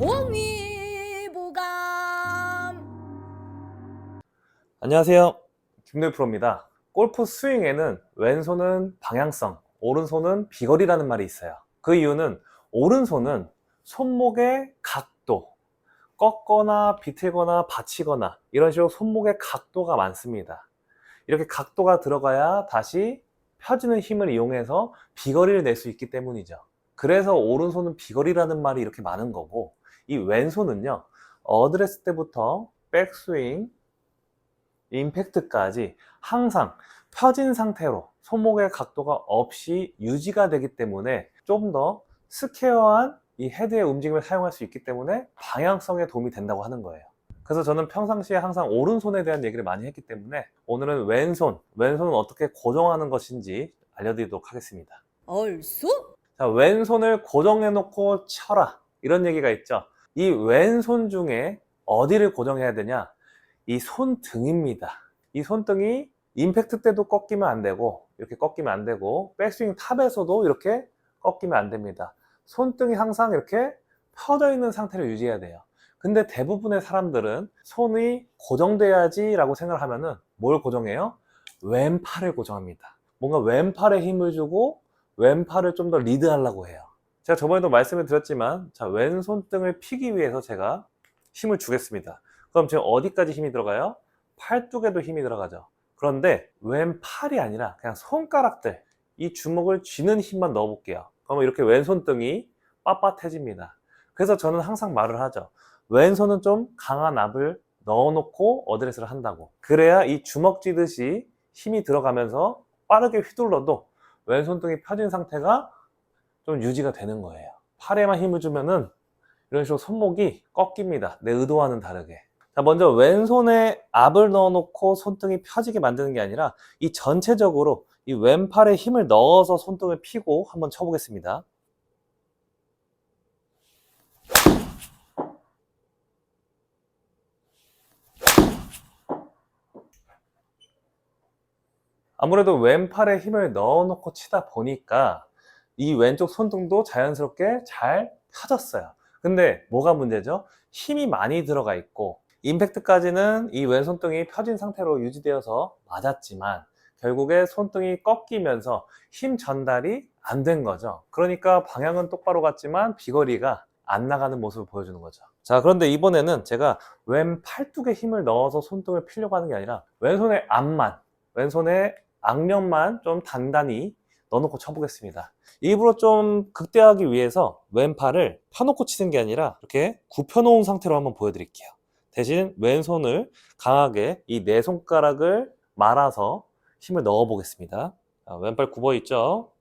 동의보감 안녕하세요. 김노희 프로입니다. 골프 스윙에는 왼손은 방향성, 오른손은 비거리라는 말이 있어요. 그 이유는 오른손은 손목의 각도, 꺾거나 비틀거나 받치거나 이런 식으로 손목의 각도가 많습니다. 이렇게 각도가 들어가야 다시 펴지는 힘을 이용해서 비거리를 낼 수 있기 때문이죠. 그래서 오른손은 비거리라는 말이 이렇게 많은 거고 이 왼손은요 어드레스 때부터 백스윙, 임팩트까지 항상 펴진 상태로 손목의 각도가 없이 유지가 되기 때문에 좀 더 스퀘어한 이 헤드의 움직임을 사용할 수 있기 때문에 방향성에 도움이 된다고 하는 거예요. 그래서 저는 평상시에 항상 오른손에 대한 얘기를 많이 했기 때문에 오늘은 왼손, 왼손은 어떻게 고정하는 것인지 알려드리도록 하겠습니다. 얼쑤 자, 왼손을 고정해 놓고 쳐라. 이런 얘기가 있죠. 이 왼손 중에 어디를 고정해야 되냐? 이 손등입니다. 이 손등이 임팩트 때도 꺾이면 안 되고, 이렇게 꺾이면 안 되고, 백스윙 탑에서도 이렇게 꺾이면 안 됩니다. 손등이 항상 이렇게 펴져 있는 상태를 유지해야 돼요. 근데 대부분의 사람들은 손이 고정돼야지 라고 생각을 하면은 뭘 고정해요? 왼팔을 고정합니다. 뭔가 왼팔에 힘을 주고 왼팔을 좀 더 리드하려고 해요. 제가 저번에도 말씀을 드렸지만, 자, 왼손등을 피기 위해서 제가 힘을 주겠습니다. 그럼 지금 어디까지 힘이 들어가요? 팔뚝에도 힘이 들어가죠. 그런데 왼팔이 아니라 그냥 손가락들, 이 주먹을 쥐는 힘만 넣어볼게요. 그러면 이렇게 왼손등이 빳빳해집니다. 그래서 저는 항상 말을 하죠. 왼손은 좀 강한 압을 넣어놓고 어드레스를 한다고. 그래야 이 주먹 쥐듯이 힘이 들어가면서 빠르게 휘둘러도 왼손등이 펴진 상태가 좀 유지가 되는 거예요. 팔에만 힘을 주면은 이런 식으로 손목이 꺾입니다. 내 의도와는 다르게. 자, 먼저 왼손에 압을 넣어놓고 손등이 펴지게 만드는 게 아니라 이 전체적으로 이 왼팔에 힘을 넣어서 손등을 피고 한번 쳐보겠습니다. 아무래도 왼팔에 힘을 넣어놓고 치다 보니까 이 왼쪽 손등도 자연스럽게 잘 펴졌어요. 근데 뭐가 문제죠? 힘이 많이 들어가 있고 임팩트까지는 이 왼손등이 펴진 상태로 유지되어서 맞았지만 결국에 손등이 꺾이면서 힘 전달이 안 된 거죠. 그러니까 방향은 똑바로 갔지만 비거리가 안 나가는 모습을 보여주는 거죠. 자, 그런데 이번에는 제가 왼 팔뚝에 힘을 넣어서 손등을 피려고 하는 게 아니라 왼손의 앞만, 왼손의 악면만 좀 단단히 넣어놓고 쳐보겠습니다. 일부러 좀 극대화하기 위해서 왼팔을 펴놓고 치는 게 아니라 이렇게 굽혀놓은 상태로 한번 보여드릴게요. 대신 왼손을 강하게 이 네 손가락을 말아서 힘을 넣어 보겠습니다. 왼팔 굽어 있죠?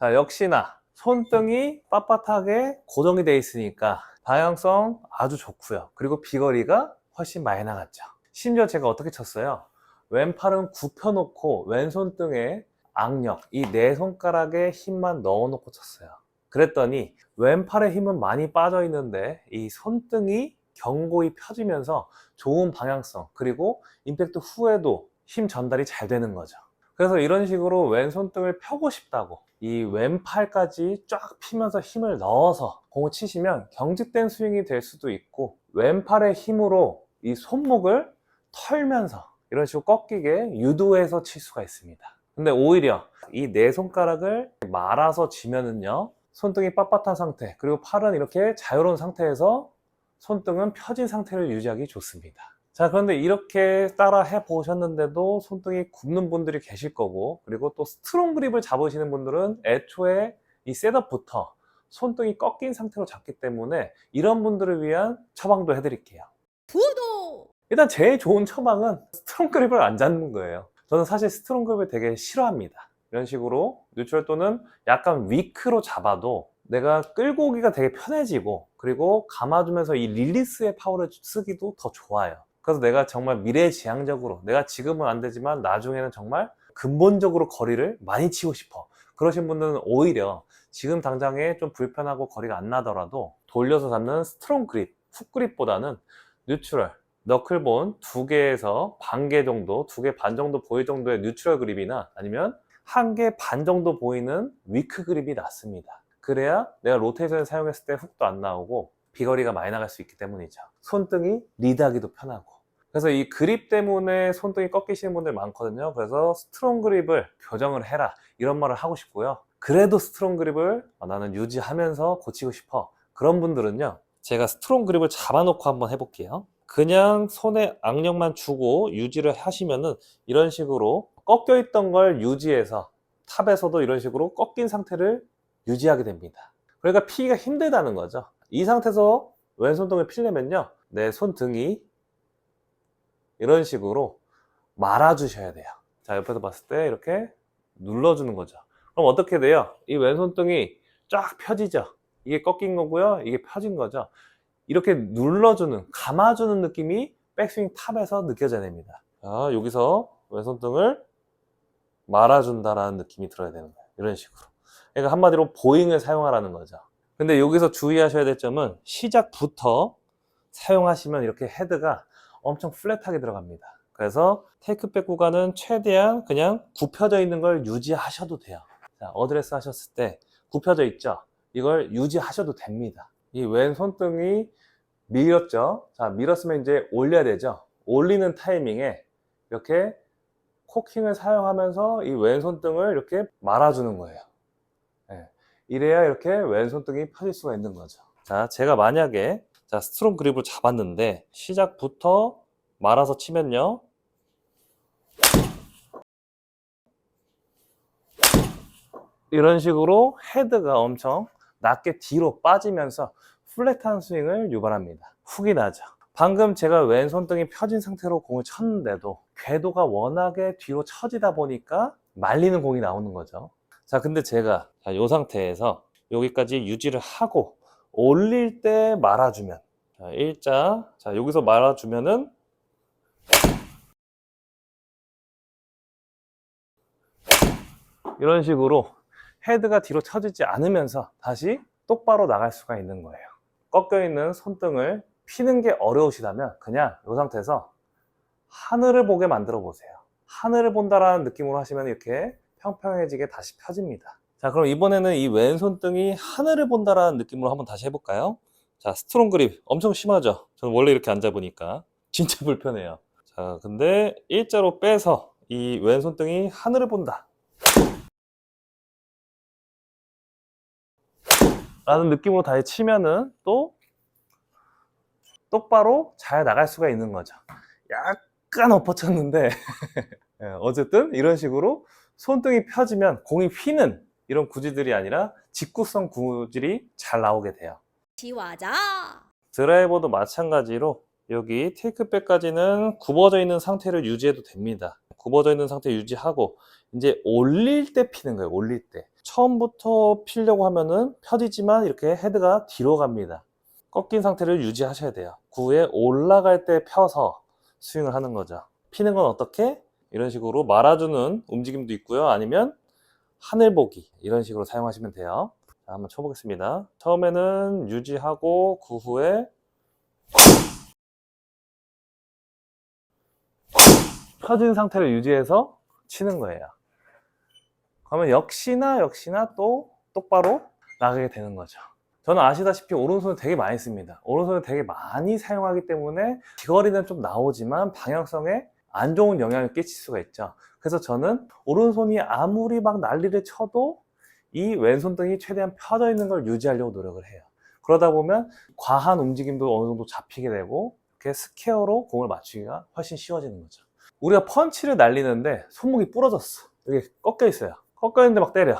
자, 역시나 손등이 빳빳하게 고정이 되어 있으니까 방향성 아주 좋고요. 그리고 비거리가 훨씬 많이 나갔죠. 심지어 제가 어떻게 쳤어요? 왼팔은 굽혀놓고 왼손 등에 악력, 이 네 손가락에 힘만 넣어놓고 쳤어요. 그랬더니 왼팔에 힘은 많이 빠져 있는데 이 손등이 견고히 펴지면서 좋은 방향성 그리고 임팩트 후에도 힘 전달이 잘 되는 거죠. 그래서 이런 식으로 왼손등을 펴고 싶다고 이 왼팔까지 쫙 피면서 힘을 넣어서 공을 치시면 경직된 스윙이 될 수도 있고 왼팔의 힘으로 이 손목을 털면서 이런 식으로 꺾이게 유도해서 칠 수가 있습니다. 근데 오히려 이 네 손가락을 말아서 치면은요 손등이 빳빳한 상태 그리고 팔은 이렇게 자유로운 상태에서 손등은 펴진 상태를 유지하기 좋습니다. 자, 그런데 이렇게 따라 해 보셨는데도 손등이 굽는 분들이 계실 거고, 그리고 또 스트롱 그립을 잡으시는 분들은 애초에 이 셋업부터 손등이 꺾인 상태로 잡기 때문에 이런 분들을 위한 처방도 해드릴게요. 구독 일단 제일 좋은 처방은 스트롱 그립을 안 잡는 거예요. 저는 사실 스트롱 그립을 되게 싫어합니다. 이런 식으로 뉴트럴 또는 약간 위크로 잡아도 내가 끌고 오기가 되게 편해지고 그리고 감아주면서 이 릴리스의 파워를 쓰기도 더 좋아요. 그래서 내가 정말 미래지향적으로 내가 지금은 안 되지만 나중에는 정말 근본적으로 거리를 많이 치고 싶어. 그러신 분들은 오히려 지금 당장에 좀 불편하고 거리가 안 나더라도 돌려서 잡는 스트롱 그립, 훅 그립보다는 뉴트럴, 너클본 두 개에서 반 개 정도, 두 개 반 정도 보일 정도의 뉴트럴 그립이나 아니면 한 개 반 정도 보이는 위크 그립이 낫습니다. 그래야 내가 로테이션을 사용했을 때 훅도 안 나오고 비거리가 많이 나갈 수 있기 때문이죠. 손등이 리드하기도 편하고. 그래서 이 그립 때문에 손등이 꺾이시는 분들 많거든요. 그래서 스트롱 그립을 교정을 해라. 이런 말을 하고 싶고요. 그래도 스트롱 그립을 아, 나는 유지하면서 고치고 싶어. 그런 분들은요. 제가 스트롱 그립을 잡아놓고 한번 해볼게요. 그냥 손에 악력만 주고 유지를 하시면은 이런 식으로 꺾여 있던 걸 유지해서 탑에서도 이런 식으로 꺾인 상태를 유지하게 됩니다. 그러니까 피기가 힘들다는 거죠. 이 상태에서 왼손등을 피려면요. 내 손등이 이런 식으로 말아주셔야 돼요. 자, 옆에서 봤을 때 이렇게 눌러주는 거죠. 그럼 어떻게 돼요? 이 왼손등이 쫙 펴지죠. 이게 꺾인 거고요. 이게 펴진 거죠. 이렇게 눌러주는, 감아주는 느낌이 백스윙 탑에서 느껴져야 됩니다. 자, 여기서 왼손등을 말아준다라는 느낌이 들어야 되는 거예요. 이런 식으로. 그러니까 한마디로 보잉을 사용하라는 거죠. 근데 여기서 주의하셔야 될 점은 시작부터 사용하시면 이렇게 헤드가 엄청 플랫하게 들어갑니다. 그래서 테이크백 구간은 최대한 그냥 굽혀져 있는 걸 유지하셔도 돼요. 자, 어드레스 하셨을 때 굽혀져 있죠? 이걸 유지하셔도 됩니다. 이 왼 손등이 밀었죠? 자, 밀었으면 이제 올려야 되죠? 올리는 타이밍에 이렇게 코킹을 사용하면서 이 왼손등을 이렇게 말아주는 거예요. 예. 이래야 이렇게 왼손등이 펴질 수가 있는 거죠. 자, 제가 만약에 자, 스트롱 그립을 잡았는데 시작부터 말아서 치면요. 이런 식으로 헤드가 엄청 낮게 뒤로 빠지면서 플랫한 스윙을 유발합니다. 훅이 나죠. 방금 제가 왼손등이 펴진 상태로 공을 쳤는데도 궤도가 워낙에 뒤로 처지다 보니까 말리는 공이 나오는 거죠. 자, 근데 제가 자, 이 상태에서 여기까지 유지를 하고 올릴 때 말아주면 자, 일자 자 여기서 말아주면은 이런 식으로 헤드가 뒤로 처지지 않으면서 다시 똑바로 나갈 수가 있는 거예요. 꺾여 있는 손등을 피는 게 어려우시다면 그냥 이 상태에서 하늘을 보게 만들어 보세요. 하늘을 본다라는 느낌으로 하시면 이렇게 평평해지게 다시 펴집니다. 자, 그럼 이번에는 이 왼손등이 하늘을 본다라는 느낌으로 한번 다시 해볼까요? 자, 스트롱 그립 엄청 심하죠? 저는 원래 이렇게 앉아보니까 진짜 불편해요. 자, 근데 일자로 빼서 이 왼손등이 하늘을 본다. 라는 느낌으로 다시 치면은 또 똑바로 잘 나갈 수가 있는 거죠. 약간 엎어쳤는데 예, 어쨌든 이런 식으로 손등이 펴지면 공이 휘는 이런 구질들이 아니라 직구성 구질이 잘 나오게 돼요. 지화자 드라이버도 마찬가지로 여기 테이크백까지는 굽어져 있는 상태를 유지해도 됩니다. 굽어져 있는 상태 유지하고 이제 올릴 때 피는 거예요. 올릴 때. 처음부터 피려고 하면은 펴지지만 이렇게 헤드가 뒤로 갑니다. 꺾인 상태를 유지하셔야 돼요. 그 후에 올라갈 때 펴서 스윙을 하는 거죠. 피는 건 어떻게? 이런 식으로 말아주는 움직임도 있고요. 아니면 하늘 보기 이런 식으로 사용하시면 돼요. 자, 한번 쳐보겠습니다. 처음에는 유지하고 그 후에 펴진 상태를 유지해서 치는 거예요. 그러면 역시나 역시나 또 똑바로 나가게 되는 거죠. 저는 아시다시피 오른손을 되게 많이 씁니다. 오른손을 되게 많이 사용하기 때문에 비거리는 좀 나오지만 방향성에 안 좋은 영향을 끼칠 수가 있죠. 그래서 저는 오른손이 아무리 막 난리를 쳐도 이 왼손등이 최대한 펴져 있는 걸 유지하려고 노력을 해요. 그러다 보면 과한 움직임도 어느 정도 잡히게 되고 이렇게 스퀘어로 공을 맞추기가 훨씬 쉬워지는 거죠. 우리가 펀치를 날리는데 손목이 부러졌어. 여기 꺾여 있어요. 꺾여 있는데 막 때려.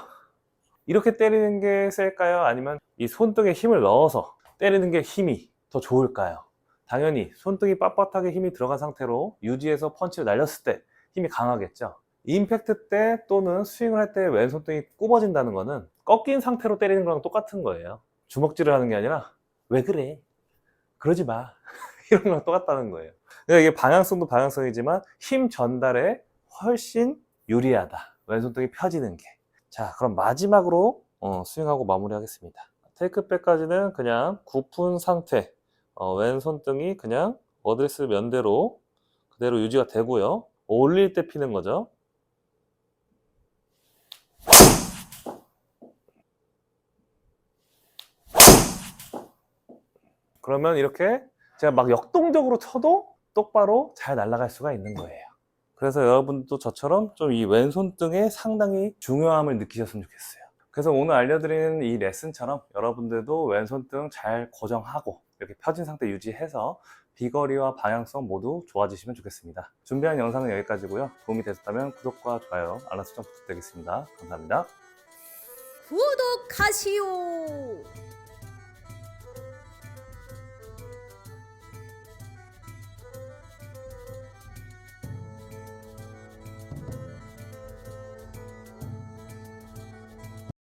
이렇게 때리는 게 셀까요? 아니면 이 손등에 힘을 넣어서 때리는 게 힘이 더 좋을까요? 당연히 손등이 빳빳하게 힘이 들어간 상태로 유지해서 펀치를 날렸을 때 힘이 강하겠죠. 임팩트 때 또는 스윙을 할 때 왼손등이 굽어진다는 거는 꺾인 상태로 때리는 거랑 똑같은 거예요. 주먹질을 하는 게 아니라 왜 그래? 그러지 마. 이런 거랑 똑같다는 거예요. 그러니까 이게 방향성도 방향성이지만 힘 전달에 훨씬 유리하다. 왼손등이 펴지는 게. 자, 그럼 마지막으로 어, 스윙하고 마무리하겠습니다. 테이크백까지는 그냥 굽은 상태, 어, 왼손등이 그냥 어드레스 면대로 그대로 유지가 되고요. 올릴 때 피는 거죠. 그러면 이렇게 제가 막 역동적으로 쳐도 똑바로 잘 날아갈 수가 있는 거예요. 그래서 여러분도 저처럼 좀 이 왼손등에 상당히 중요함을 느끼셨으면 좋겠어요. 그래서 오늘 알려드리는 이 레슨처럼 여러분들도 왼손등 잘 고정하고 이렇게 펴진 상태 유지해서 비거리와 방향성 모두 좋아지시면 좋겠습니다. 준비한 영상은 여기까지고요. 도움이 되셨다면 구독과 좋아요, 알람 설정 부탁드리겠습니다. 감사합니다. 구독하시오.